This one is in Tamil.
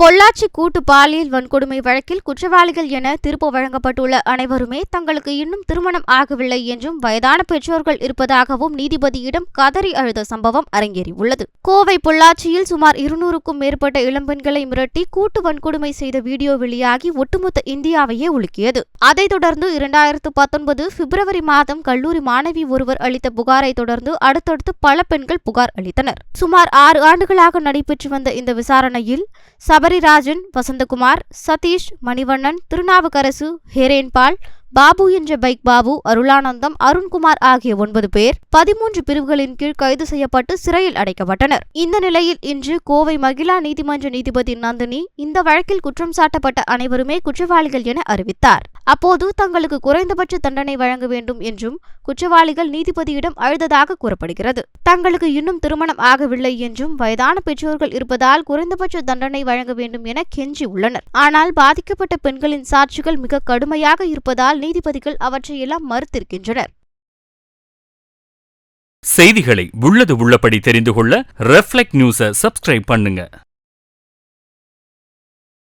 பொள்ளாச்சி கூட்டு பாலியல் வன்கொடுமை வழக்கில் குற்றவாளிகள் என தீர்ப்பு வழங்கப்பட்டுள்ள அனைவருமே தங்களுக்கு இன்னும் திருமணம் ஆகவில்லை என்றும் வயதான பெற்றோர்கள் இருப்பதாகவும் நீதிபதியிடம் கதறி அழுத சம்பவம் அரங்கேறியுள்ளது. கோவை பொள்ளாச்சியில் சுமார் இருநூறுக்கும் மேற்பட்ட இளம்பெண்களை மிரட்டி கூட்டு வன்கொடுமை செய்த வீடியோ வெளியாகி ஒட்டுமொத்த இந்தியாவையே உலுக்கியது. அதைத் தொடர்ந்து இரண்டாயிரத்து பத்தொன்பது பிப்ரவரி மாதம் கல்லூரி மாணவி ஒருவர் அளித்த புகாரை தொடர்ந்து அடுத்தடுத்து பல பெண்கள் புகார் அளித்தனர். சுமார் ஆறு ஆண்டுகளாக நடைபெற்று வந்த இந்த விசாரணையில் சபரிராஜன் வசந்தகுமார் சதீஷ் மணிவண்ணன் திருநாவுக்கரசு ஹேரேன்பால் பாபு என்ற பைக் பாபு அருளானந்தம் அருண்குமார் ஆகிய ஒன்பது பேர் பதிமூன்று பிரிவுகளின் கீழ் கைது செய்யப்பட்டு சிறையில் அடைக்கப்பட்டனர். இந்த நிலையில் இன்று கோவை மகிழா நீதிமன்ற நீதிபதி நந்தினி இந்த வழக்கில் குற்றம் சாட்டப்பட்ட அனைவருமே குற்றவாளிகள் என அறிவித்தார். அப்போது தங்களுக்கு குறைந்தபட்ச தண்டனை வழங்க வேண்டும் என்றும் குற்றவாளிகள் நீதிபதியிடம் அழுததாக கூறப்படுகிறது. தங்களுக்கு இன்னும் திருமணம் ஆகவில்லை என்றும் வயதான பெற்றோர்கள் இருப்பதால் குறைந்தபட்ச தண்டனை வழங்க வேண்டும் என கெஞ்சி உள்ளனர். ஆனால் பாதிக்கப்பட்ட பெண்களின் சாட்சிகள் மிக கடுமையாக இருப்பதால் நீதிபதிகள் அவற்றையெல்லாம் மறுத்திருக்கின்றனர். செய்திகளை உள்ளது உள்ளபடி தெரிந்து கொள்ள ரெஃப்ளெக்ட் நியூஸை சப்ஸ்கிரைப் பண்ணுங்க.